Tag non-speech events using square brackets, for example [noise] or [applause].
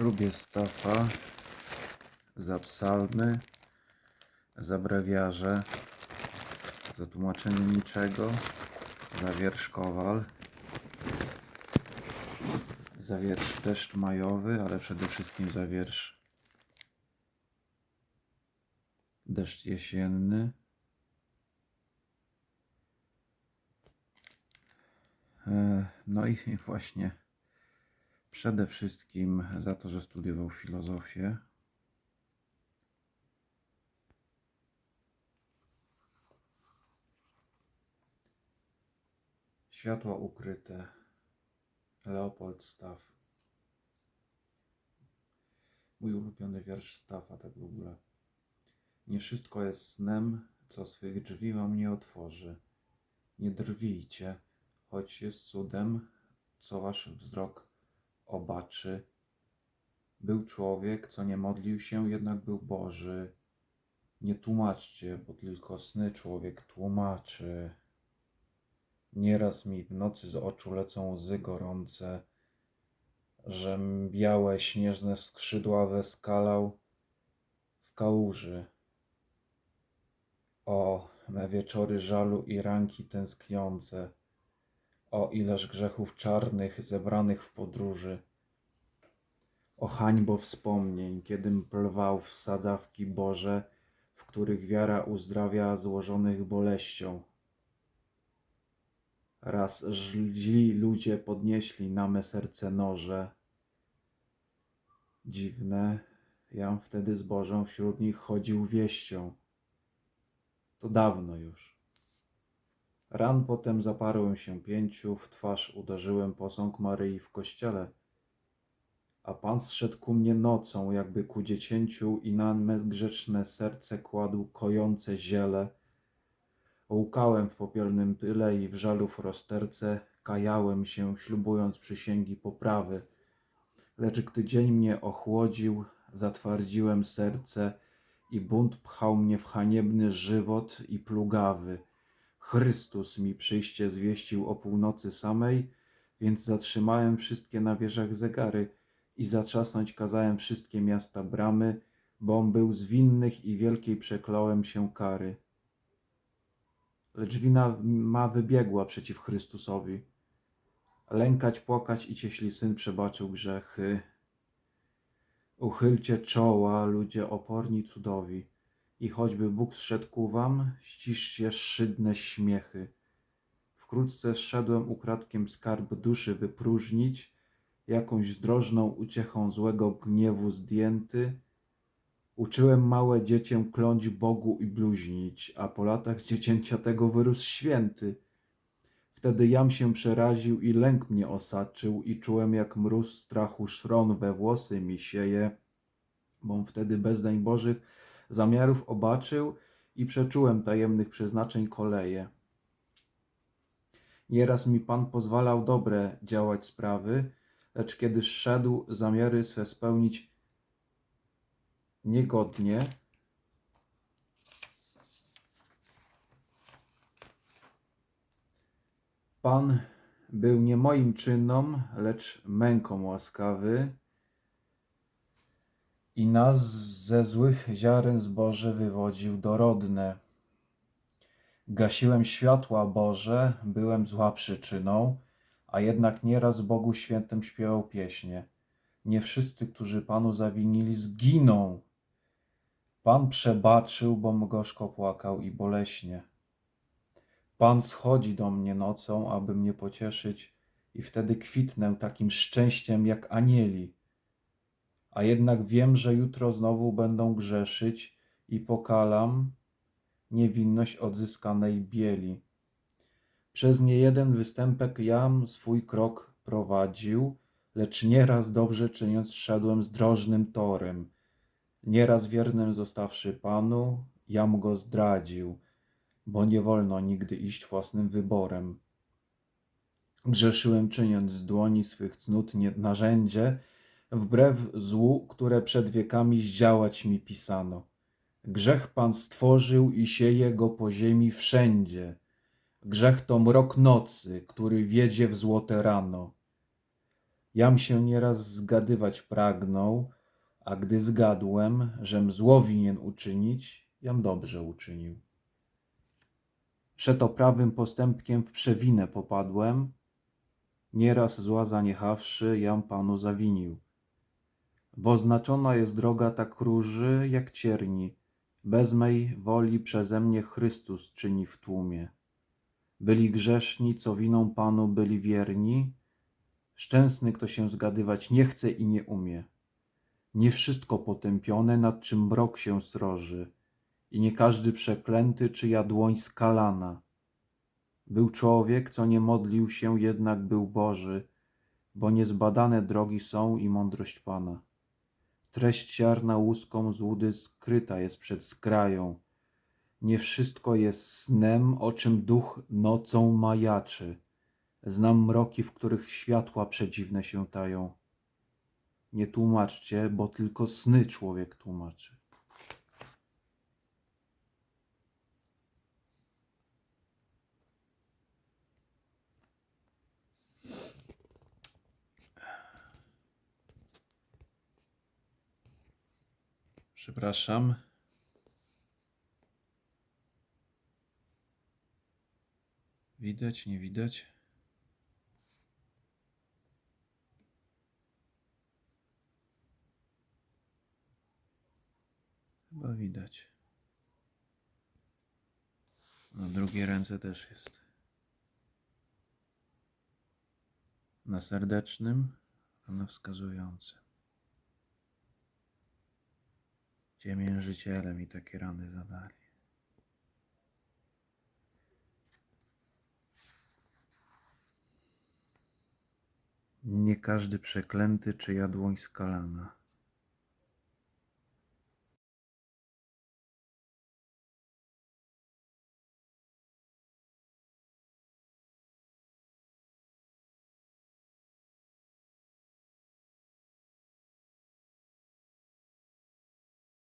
Lubię Stafa za psalmy, za brewiarze, za tłumaczenie niczego, za wiersz Kowal, za wiersz Deszcz Majowy, ale przede wszystkim za wiersz Deszcz Jesienny. E, No i [laughs] właśnie przede wszystkim za to, że studiował filozofię. Światła ukryte. Leopold Staff. Mój ulubiony wiersz Staffa, tak w ogóle. Nie wszystko jest snem, co swych drzwi wam nie otworzy. Nie drwijcie, choć jest cudem, co wasz wzrok obaczy. Był człowiek, co nie modlił się, jednak był Boży. Nie tłumaczcie, bo tylko sny człowiek tłumaczy. Nieraz mi w nocy z oczu lecą łzy gorące, żem białe, śnieżne skrzydła weskalał w kałuży. O, me wieczory żalu i ranki tęskniące, o ileż grzechów czarnych zebranych w podróży. O hańbo wspomnień, kiedym plwał w sadzawki Boże, w których wiara uzdrawia złożonych boleścią. Raz źli ludzie podnieśli na me serce noże. Dziwne, jam wtedy z Bożą wśród nich chodził wieścią. To dawno już. Ran potem zaparłem się pięciu, w twarz uderzyłem posąg Maryi w kościele. A Pan zszedł ku mnie nocą, jakby ku dziecięciu i na me grzeczne serce kładł kojące ziele. Łkałem w popielnym pyle i w żalu w rozterce kajałem się, ślubując przysięgi poprawy. Lecz gdy dzień mnie ochłodził, zatwardziłem serce i bunt pchał mnie w haniebny żywot i plugawy. Chrystus mi przyjście zwieścił o północy samej, więc zatrzymałem wszystkie na wieżach zegary i zatrzasnąć kazałem wszystkie miasta bramy, bom był z winnych i wielkiej przekląłem się kary. Lecz wina ma wybiegła przeciw Chrystusowi. Lękać, płakać i cieśli Syn przebaczył grzechy. Uchylcie czoła, ludzie oporni cudowi, i choćby Bóg zszedł ku wam, ściszcie szydne śmiechy. Wkrótce zszedłem ukradkiem skarb duszy wypróżnić, jakąś zdrożną uciechą złego gniewu zdjęty. Uczyłem małe dziecię kląć Bogu i bluźnić, a po latach z dziecięcia tego wyrósł święty. Wtedy jam się przeraził i lęk mnie osaczył i czułem jak mróz strachu szron we włosy mi sieje, bom wtedy bezdań Bożych zamiarów obaczył i przeczułem tajemnych przeznaczeń koleje. Nieraz mi Pan pozwalał dobre działać sprawy, lecz kiedy szedł zamiary swe spełnić niegodnie, Pan był nie moim czynom, lecz mękom łaskawy i nas ze złych ziaren zboże wywodził dorodne. Gasiłem światła Boże, byłem zła przyczyną, a jednak nieraz Bogu świętym śpiewał pieśnie. Nie wszyscy, którzy Panu zawinili, zginą. Pan przebaczył, bom gorzko płakał i boleśnie. Pan schodzi do mnie nocą, aby mnie pocieszyć, i wtedy kwitnę takim szczęściem jak anieli. A jednak wiem, że jutro znowu będą grzeszyć i pokalam niewinność odzyskanej bieli. Przez niejeden występek jam swój krok prowadził, lecz nieraz dobrze czyniąc szedłem zdrożnym torem. Nieraz wiernym zostawszy Panu, jam go zdradził, bo nie wolno nigdy iść własnym wyborem. Grzeszyłem czyniąc z dłoni swych cnót narzędzie, wbrew złu, które przed wiekami zdziałać mi pisano. Grzech Pan stworzył i sieje go po ziemi wszędzie. Grzech to mrok nocy, który wiedzie w złote rano. Jam się nieraz zgadywać pragnął, a gdy zgadłem, żem zło winien uczynić, jam dobrze uczynił. Przeto prawym postępkiem w przewinę popadłem, nieraz zła zaniechawszy, jam Panu zawinił. Bo znaczona jest droga tak róży, jak cierni, bez mej woli przeze mnie Chrystus czyni w tłumie. Byli grzeszni, co winą Panu byli wierni, szczęsny, kto się zgadywać nie chce i nie umie. Nie wszystko potępione, nad czym mrok się sroży, i nie każdy przeklęty, czyja dłoń skalana. Był człowiek, co nie modlił się, jednak był Boży, bo niezbadane drogi są i mądrość Pana. Treść ziarna łuską złudy skryta jest przed skrają. Nie wszystko jest snem, o czym duch nocą majaczy. Znam mroki, w których światła przedziwne się tają. Nie tłumaczcie, bo tylko sny człowiek tłumaczy. Przepraszam. Widać, nie widać? Chyba widać. Na drugiej ręce też jest. Na serdecznym, a na wskazującym. Ciemiężyciele mi takie rany zadali. Nie każdy przeklęty, czyja dłoń skalana.